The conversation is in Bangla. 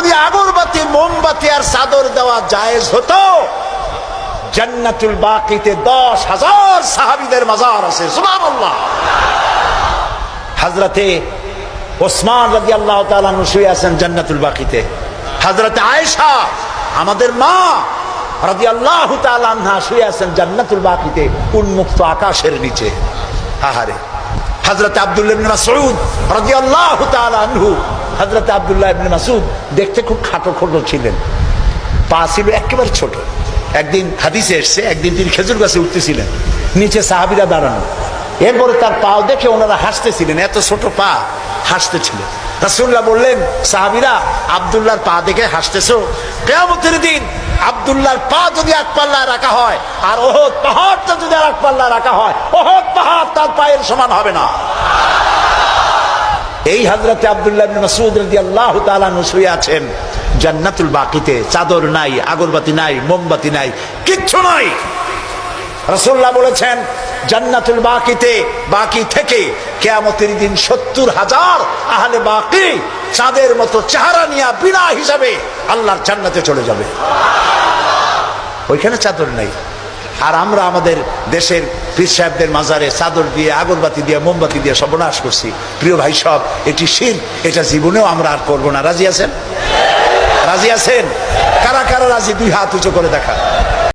যদি আগরবাতি, মোমবাতি আর চাদর দেওয়া জায়েজ হতো, জান্নাতুল বাকিতে দশ হাজার সাহাবিদের মাজার আছে হাজরাতে ওসমান রাজি আল্লাহ শুয়ে আছেন জান্নাতুল বাকিতে। হাজরাতে আয়েশা, আমাদের মা রাজি আল্লাহ শুয়ে আছেন জান্নাতুল বাকিতে, উন্মুক্ত আকাশের নিচে। আহারে। হজরত আব্দুল্লাহ ইবনে মাসউদ তাআলা আনহু হযরত আব্দুল্লাহ ইবনে মাসউদ দেখতে খুব খাটো খোটো ছিলেন। পা ছিল একেবারে ছোট। একদিন হাদিসে এসছে, একদিন তিনি খেজুর গাছে উঠতেছিলেন। নিচে সাহাবিরা দাঁড়ানো। এরপরে তার পাও দেখে ওনারা হাসতেছিলেন, এত ছোট পা, হাসতেছিলেন। রাসূলুল্লাহ বললেন, সাহাবিরা, আব্দুল্লাহর পা দেখে হাসতেছো? কেয়ামতের দিন আব্দুল্লাহর পা যদি এক পাল্লায় রাখা হয়, আর ওহদ পাহাড়টা যদি আর এক পাল্লায় রাখা হয়, ওহদ পাহাড় তার পায়ের সমান হবে না। এই হাজরতে আব্দুল্লাহ ইবনে মাসউদ রাদিয়াল্লাহু তাআলা শুয়ে আছেন। জান্নাতুল বাকিতে, চাদর নাই, আগরবাতি নাই, মোমবাতি নাই, কিচ্ছু নাই। রাসূলুল্লাহ বলেছেন, জান্নাতুল বাকিতে, বাকি থেকে কেয়ামতের দিন সত্তর হাজার আহলে বাকি চাঁদের মতো চেহারা নিয়ে বিনা হিসাবে আল্লাহর জান্নাতে চলে যাবে। ওইখানে চাদর নাই। আর আমরা আমাদের দেশের পীর সাহেবদের মাজারে চাদর দিয়ে, আগরবাতি দিয়ে, মোমবাতি দিয়ে সর্বনাশ করছি। প্রিয় ভাই সব, এটি শির, এটা জীবনেও আমরা আর করব না। রাজি আছেন? রাজি আছেন? কারা কারা রাজি? দুই হাত উঁচু করে দেখা।